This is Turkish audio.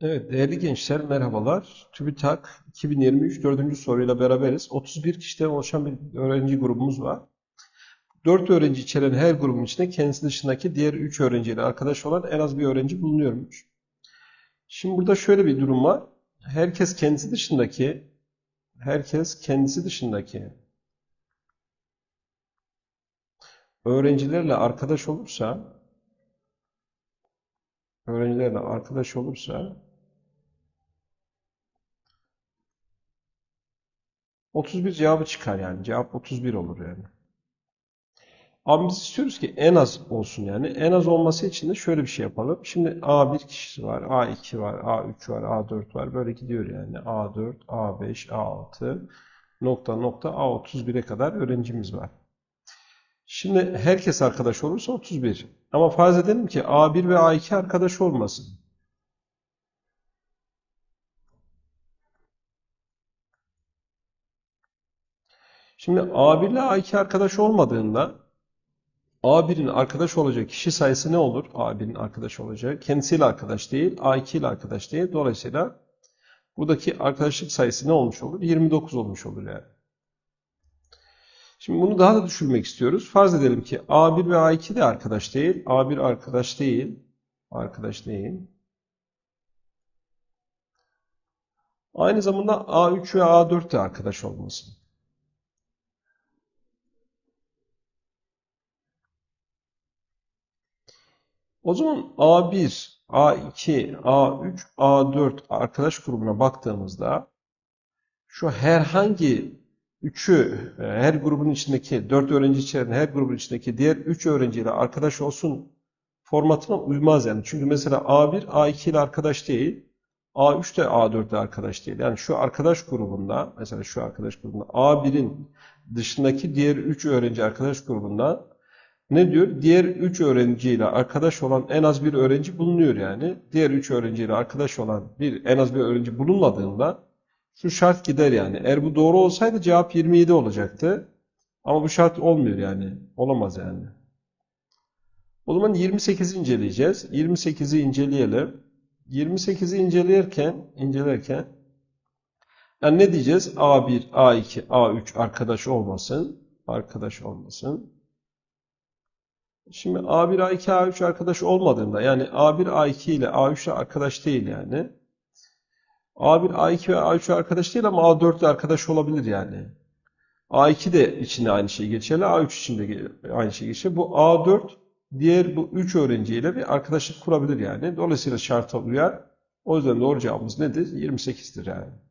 Evet değerli gençler merhabalar. TÜBİTAK 2023 dördüncü soruyla beraberiz. 31 kişiden oluşan bir öğrenci grubumuz var. 4 öğrenci içeren her grubun içinde kendisi dışındaki diğer 3 öğrenciyle arkadaş olan en az bir öğrenci bulunuyormuş. Şimdi burada şöyle bir durum var. Herkes kendisi dışındaki herkes kendisi dışındaki öğrencilerle arkadaş olursa öğrencilerle arkadaş olursa 31 cevabı çıkar yani. Cevap 31 olur yani. Ama biz istiyoruz ki en az olsun yani. En az olması için de şöyle bir şey yapalım. Şimdi A1 kişisi var, A2 var, A3 var, A4 var. Böyle gidiyor yani. A4, A5, A6 nokta nokta A31'e kadar öğrencimiz var. Şimdi herkes arkadaş olursa 31. Ama farz edelim ki A1 ve A2 arkadaş olmasın. Şimdi A1 ile A2 arkadaş olmadığında A1'in arkadaş olacak kişi sayısı ne olur? A1'in arkadaş olacağı. Kendisiyle arkadaş değil, A2 ile arkadaş değil. Dolayısıyla buradaki arkadaşlık sayısı ne olmuş olur? 29 olmuş olur yani. Şimdi bunu daha da düşürmek istiyoruz. Farz edelim ki A1 ve A2 de arkadaş değil. A1 arkadaş değil. Arkadaş değil. Aynı zamanda A3 ve A4 de arkadaş olmasın. O zaman A1, A2, A3, A4 arkadaş grubuna baktığımızda şu herhangi üçü e, her grubun içindeki dört öğrenci içeren her grubun içindeki diğer üç öğrenciyle arkadaş olsun formatına uymaz yani. Çünkü mesela A1 A2 ile arkadaş değil. A3 de A4 ile arkadaş değil. Yani şu arkadaş grubunda mesela şu arkadaş grubunda A1'in dışındaki diğer 3 öğrenci arkadaş grubunda ne diyor? Diğer 3 öğrenciyle arkadaş olan en az bir öğrenci bulunuyor yani. Diğer 3 öğrenciyle arkadaş olan bir en az bir öğrenci bulunmadığında şu şart gider yani. Eğer bu doğru olsaydı cevap 27 olacaktı. Ama bu şart olmuyor yani. Olamaz yani. O zaman 28'i inceleyeceğiz. 28'i inceleyelim. 28'i incelerken incelerken yani ne diyeceğiz? A1, A2, A3 arkadaş olmasın. Arkadaş olmasın. Şimdi A1, A2, A3 arkadaş olmadığında yani A1, A2 ile A3 ile arkadaş değil yani. A1, A2 ve A3 arkadaş değil ama A4 de arkadaş olabilir yani. A2 de içinde aynı şey geçerli. A3 içinde aynı şey geçerli. Bu A4 diğer bu 3 öğrenciyle bir arkadaşlık kurabilir yani. Dolayısıyla şarta uyar. O yüzden doğru cevabımız nedir? 28'dir yani.